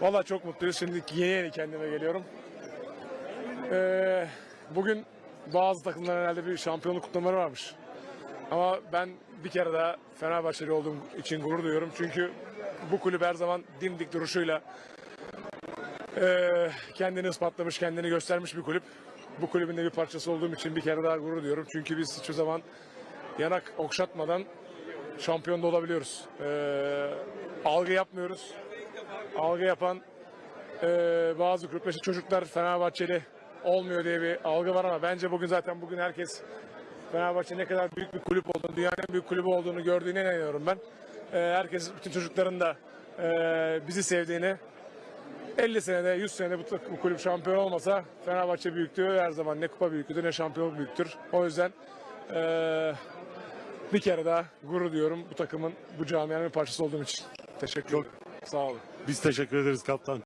Valla çok mutluyuz. Şimdi yeni yeni kendime geliyorum. Ee, bugün bazı takımların herhalde bir şampiyonluk kutlamaları varmış. Ama ben bir kere daha Fenerbahçeli olduğum için gurur duyuyorum. Çünkü bu kulüp her zaman dimdik duruşuyla ee, kendini ispatlamış, kendini göstermiş bir kulüp. Bu kulübün de bir parçası olduğum için bir kere daha gurur duyuyorum. Çünkü biz hiçbir zaman yanak okşatmadan şampiyon da olabiliyoruz. Ee, algı yapmıyoruz. Algı yapan ee, bazı işte çocuklar Fenerbahçeli olmuyor diye bir algı var ama bence bugün zaten bugün herkes Fenerbahçe ne kadar büyük bir kulüp olduğunu, dünyanın en büyük kulübü olduğunu gördüğüne inanıyorum ben. Ee, herkes, bütün çocukların da ee, bizi sevdiğini, 50 senede, 100 senede bu, bu kulüp şampiyon olmasa Fenerbahçe büyüklüğü her zaman ne kupa büyüklüğüdür ne şampiyonluk büyüktür. O yüzden ee, bir kere daha gurur diyorum bu takımın, bu camianın bir parçası olduğum için. Teşekkür ederim. Sağ olun. Biz teşekkür ederiz kaptan.